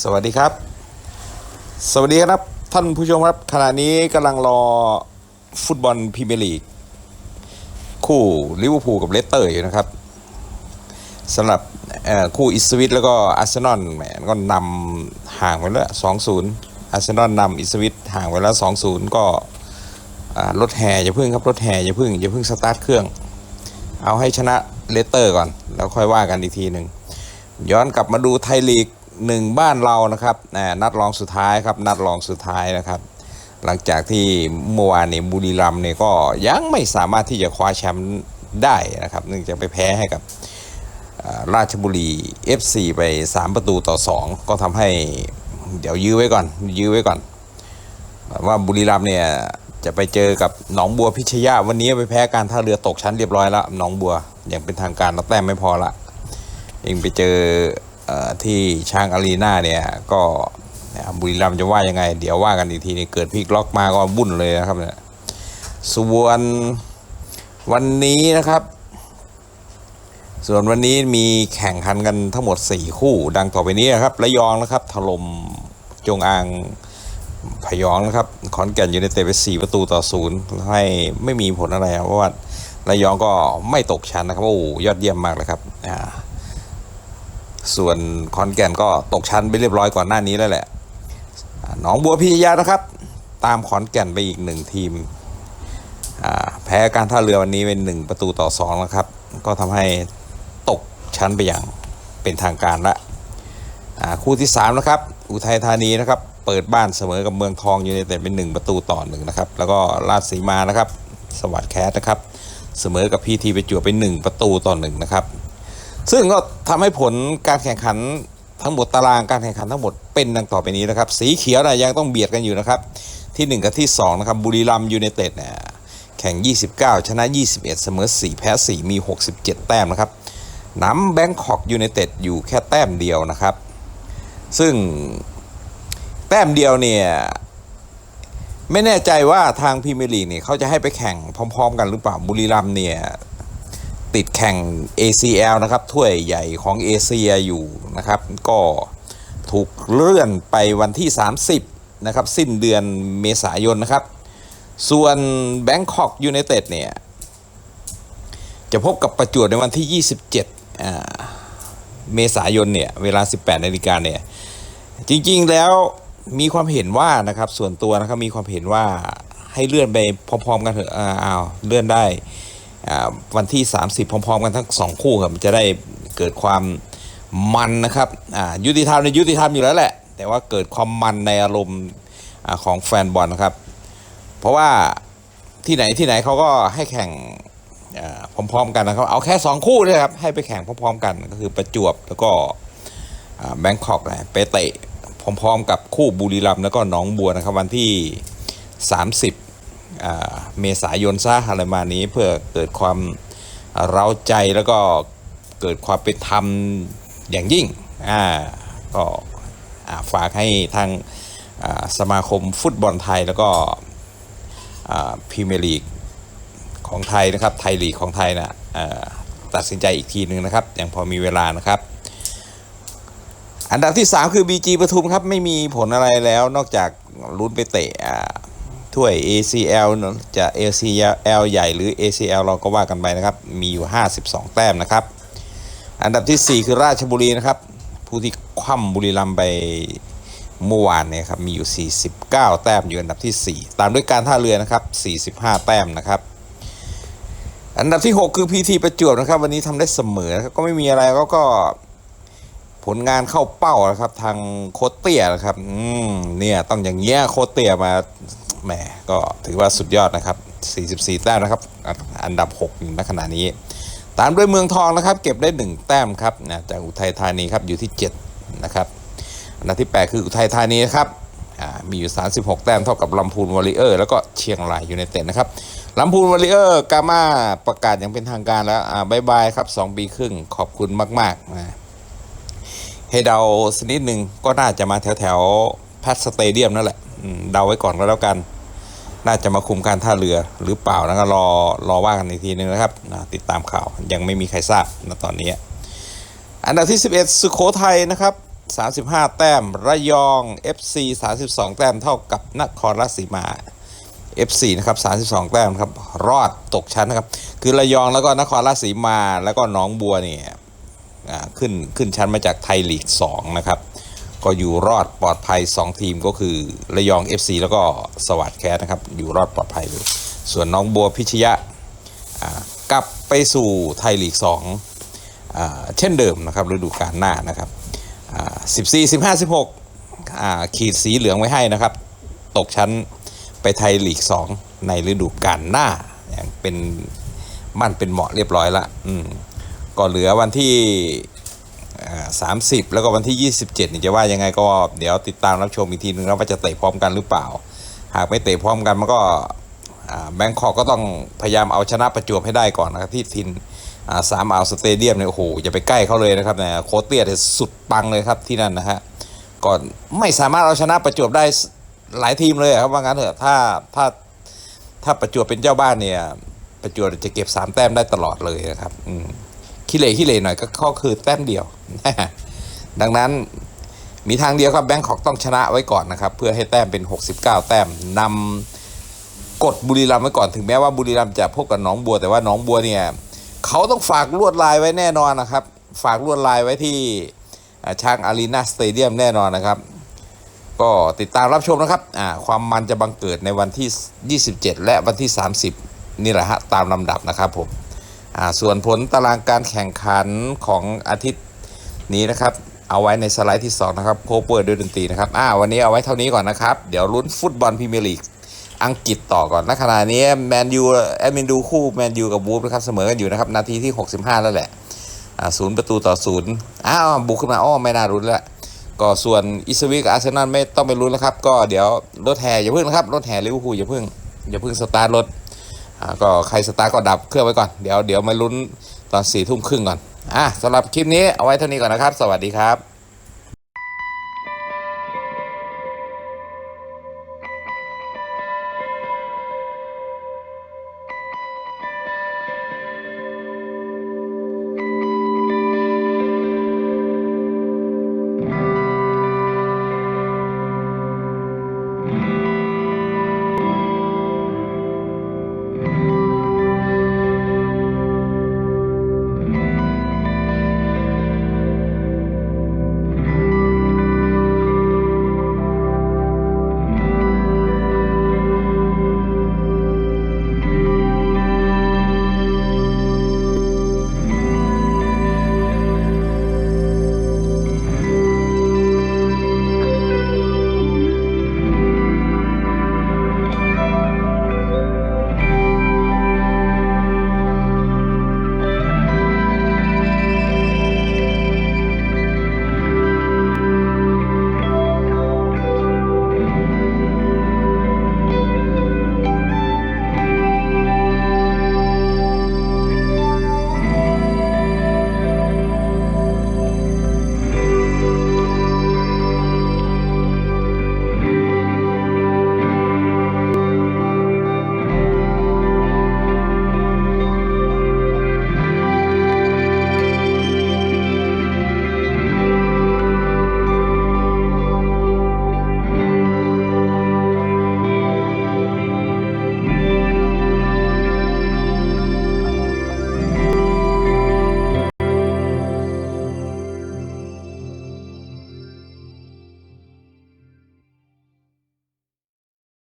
สวัสดีครับ สวัสดีครับท่านผู้ชมครับ ขณะนี้กำลังรอฟุตบอลพรีเมียร์ลีก คู่ลิเวอร์พูลกับเลสเตอร์อยู่นะครับสำหรับคู่อิสวิตแล้วก็อาร์เซนอลแหมก็นำห่างไปแล้วสองศูนย์อาร์เซนอลนำอิสวิตห่างไปแล้วสองศูนย์ก็รถแห่อย่าพึ่งครับรถแห่อย่าพึ่งอย่าพึ่งสตาร์ทเครื่อง เอาให้ชนะเลสเตอร์ก่อน แล้วค่อยว่ากันอีกทีหนึ่งย้อนกลับมาดูไทยลีก หนึ่งบ้านเรานะครับนัดรองสุดท้ายครับนัดรองสุดท้ายนะครับ หลังจากที่เมื่อวานนี้บุรีรัมย์เนี่ยก็ยังไม่สามารถที่จะคว้าแชมป์ได้นะครับเนื่องจากไปแพ้ให้กับราชบุรี FC ไป 3 ประตูต่อ 2 ก็ทำให้เดี๋ยวยื้อไว้ก่อน ยื้อไว้ก่อน ว่าบุรีรัมย์เนี่ยจะไปเจอกับหนองบัวพิชยาวันนี้ไปแพ้การท่าเรือตกชั้นเรียบร้อยแล้วหนองบัวอย่างเป็นทางการเราแต้มไม่พอละเองไปเจอ ที่ช้างอารีนาเนี่ยก็บุรีรัมย์จะว่ายังไง เดี๋ยวว่ากันอีกทีนี่เกิดพลิกล็อกมาก็บุ่นเลยนะครับเนี่ยส่วนวันนี้นะครับ ส่วนวันนี้มีแข่งขันกันทั้งหมด 4 คู่ ดังต่อไปนี้นะครับระยองนะครับถล่มจงอางพยองนะครับขอนแก่นยูไนเต็ดไป4ประตูต่อศูนย์ให้ไม่มีผลอะไรเพราะว่าระยองก็ไม่ตกชั้นนะครับโอ้ยอดเยี่ยมมากเลยครับ ส่วนขอนแก่นก็ตกชั้นไปเรียบร้อยก่อนหน้านี้แล้วแหละหนองบัวพิทยานะครับ ตามขอนแก่นไปอีกหนึ่งทีมแพ้การท่าเรือวันนี้เป็นหนึ่งประตูต่อสองนะครับ ก็ทำให้ตกชั้นไปอย่างเป็นทางการละคู่ที่3นะครับอุทัยธานีนะครับ เปิดบ้านเสมอกับเมืองทองยูไนเต็ดเป็น 1 ประตูต่อหนึ่งนะครับ แล้วก็ราชสีมานะครับ สวัสดแคสนะครับ เสมอกับพีทีไปจัวเป็น1ประตูต่อหนึ่งนะครับ ซึ่งก็ทำให้ผลการแข่งขันทั้งหมดตารางการแข่งขันทั้งหมดเป็นดังต่อไปนี้นะครับ สีเขียวนะยังต้องเบียดกันอยู่นะครับ ที่ 1 กับที่2นะครับบุรีรัมยูไนเต็ดเนี่ยแข่ง 29 ชนะ 21 เสมอ 4 แพ้ 4 มี 67 แต้มนะครับน้ำแบงคอกยูไนเต็ดอยู่แค่แต้มเดียวนะครับ ซึ่งแต้มเดียวเนี่ย ไม่แน่ใจว่าทางพรีเมียร์ลีกเนี่ยเขาจะให้ไปแข่งพร้อม ๆ กันหรือเปล่าบุรีรัมเนี่ย ติดแข่ง ACL นะครับถ้วยใหญ่ของเอเชียอยู่นะครับ ก็ถูกเลื่อนไปวันที่ 30 นะครับ สิ้นเดือนเมษายนนะครับ ส่วน Bangkok United เนี่ย จะพบกับประจวบในวันที่ 27 เมษายนเนี่ย เวลา 18 นาฬิกาเนี่ย จริงๆแล้วมีความเห็นว่านะครับส่วนตัวนะครับมีความเห็นว่าให้เลื่อนไปพร้อมๆกันเถอะอ้าวเลื่อนได้ วันที่ 30 พร้อมๆ กันทั้งสองคู่ครับจะได้เกิดความมันนะครับยุติธรรมในยุติธรรมอยู่แล้วแหละ แต่ว่าเกิดความมันในอารมณ์ของแฟนบอลนะครับ เพราะว่าที่ไหนที่ไหนเขาก็ให้แข่งพร้อมๆกันนะครับ เอาแค่ 2 คู่เลยครับให้ไปแข่งพร้อมๆ กันก็คือประจวบแล้วก็แบงคอกไปเตะพร้อมๆ กับคู่บุรีรัมย์แล้วก็หนองบัวนะครับวันที่ 30 เมษายนซะอะไรประมาณนี้เพื่อเกิดความเร้าใจแล้วก็เกิดความเป็นธรรมอย่างยิ่งอ่าก็าฝากให้ทางาสมาคมฟุตบอลไทยแล้วก็พรีเมียร์ลีกของไทยนะครับไทยลีกของไทยนะอ่าตัดสินใจอีกทีหนึ่งนะครับยังพอมีเวลานะครับ อันดับที่ 3 คือ BG ปทุมครับ ไม่มีผลอะไรแล้วนอกจากลุ้นไปเตะ ถ้วย ACL จะ ACL ใหญ่หรือ ACL เราก็ว่ากันไปนะครับ มีอยู่ 52 แต้มนะครับ อันดับที่ 4 คือราชบุรีนะครับ ผู้ที่คว่ำบุรีรัมย์ไปเมื่อวานเนี่ยครับมีอยู่ 49 แต้มอยู่อันดับที่ 4 ตามด้วยการท่าเรือนะครับ 45 แต้มนะครับ อันดับที่ 6 คือ PT ประจวบนะครับ วันนี้ทำได้เสมอก็ไม่มีอะไรก็ก็ผลงานเข้าเป้านะครับ ทางโคตเตียนะครับ อืมเนี่ยต้องอย่างเงี้ยโคตเตียมา แหมก็ถือว่าสุดยอดนะครับ 44 แต้มนะครับ อันดับ6ณขณะนี้ ตามด้วยเมืองทองนะครับ เก็บได้ 1 แต้มครับนะจากอุทัยธานีครับอยู่ที่ 7 นะครับ อันดับที่ 8 คืออุทัยธานีนะครับมีอยู่ 36 แต้มเท่ากับลำพูนวอริเออร์แล้วก็เชียงรายยูไนเต็ดนะครับลำพูนวอริเออร์กามาประกาศอย่างเป็นทางการแล้วอ่าบายบายครับ 2 ปีครึ่งขอบคุณมากๆนะให้เดาสักนิดหนึ่งก็น่าจะมาแถวแถวแพทสเตเดียมนั่นแหละ เดาไว้ก่อนก็แล้วกัน น่าจะมาคุมการท่าเรือหรือเปล่านะก็รอรอว่ากันอีกทีนึงนะครับติดตามข่าวยังไม่มีใครทราบนะตอนนี้ อันดับที่ 11 สุโขทัยนะครับ35 แต้ม ระยอง FC 32 แต้มเท่ากับนครราชสีมา FC นะครับ32 แต้มครับรอดตกชั้นนะครับ คือระยองแล้วก็นครราชสีมาแล้วก็หนองบัวเนี่ยขึ้นขึ้นชั้นมาจากไทยลีก 2 นะครับ ก็อยู่รอดปลอดภัย 2 ทีมก็คือระยอง FC แล้วก็สวัสดแคสนะครับ อยู่รอดปลอดภัยเลยส่วนน้องบัวพิชยะอ่ากลับไปสู่ไทยลีก2อ่าเช่นเดิมนะครับฤดูกาลหน้านะครับ14 15 16ขีดสีเหลืองไว้ให้นะครับ ตกชั้นไปไทยลีก 2 ในฤดูกาลหน้าอย่างเป็นมั่นเป็นเหมาะเรียบร้อยละก็เหลือวันที่ สามสิบแล้วก็วันที่ 27นี่จะว่ายังไงก็เดี๋ยวติดตามรับชมอีกทีนึงนะว่าจะเตะพร้อมกันหรือเปล่า หากไม่เตะพร้อมกันมันก็แบงคอกก็ต้องพยายามเอาชนะประจวบให้ได้ก่อนนะครับที่ทินสามอ่าวสเตเดียมเนี่ยโอ้โหอย่าไปใกล้เขาเลยนะครับเนี่ยโคเตียสุดปังเลยครับที่นั่นนะฮะก่อนไม่สามารถเอาชนะประจวบได้หลายทีมเลยครับว่างั้นเถอะถ้าถ้าถ้าประจวบเป็นเจ้าบ้านเนี่ย ประจวบจะเก็บสามแต้มได้ตลอดเลยนะครับ อืม ขี้เหร่ขี้เหร่หน่อยก็คือแต้มเดียว ดังนั้นมีทางเดียวครับแบงคอกต้องชนะไว้ก่อนนะครับ เพื่อให้แต้มเป็น 69 แต้มนำกดบุรีรัมย์ไว้ก่อนถึงแม้ว่าบุรีรัมย์จะพบกับหนองบัวแต่ว่าหนองบัวเนี่ยเขาต้องฝากลวดลายไว้แน่นอนนะครับ ฝากลวดลายไว้ที่ช้างอารีนาสเตเดียมแน่นอนนะครับ ก็ติดตามรับชมนะครับความมันจะบังเกิดในวันที่ 27 และวันที่ 30 นี่แหละฮะตามลำดับนะครับผม ส่วนผลตารางการแข่งขันของอาทิตย์นี้นะครับเอาไว้ในสไลด์ที่ 2 นะครับโคเปิดด้วยดนตรีนะครับอ่าวันนี้เอาไว้เท่านี้ก่อนนะครับ เดี๋ยวลุ้นฟุตบอลพรีเมียร์ลีกอังกฤษต่อก่อนณขณะนี้แมนยูแอดมินดูคู่แมนยูกับวูฟนะครับเสมอกันอยู่นะครับ นาทีที่ 65 แล้วแหละอ่าศูนย์ประตูต่อศูนย์อ้าวบุกขึ้นมาอ้อไม่น่ารุ้นแล้วก็ส่วนอิสวิกอาร์เซนอลไม่ต้องไปรุ้นแล้วครับ ก็เดี๋ยวรถแห่อย่าเพิ่งนะครับรถแห่ลิเวอร์พูลอย่าเพิ่งอย่าเพิ่งสตาร์ทรถ ก็ใครสตาร์ก็ดับเครื่องไว้ก่อน เดี๋ยวเดี๋ยวมาลุ้นตอนสี่ทุ่มครึ่งก่อนอะสำหรับคลิปนี้เอาไว้เท่านี้ก่อนนะครับ สวัสดีครับ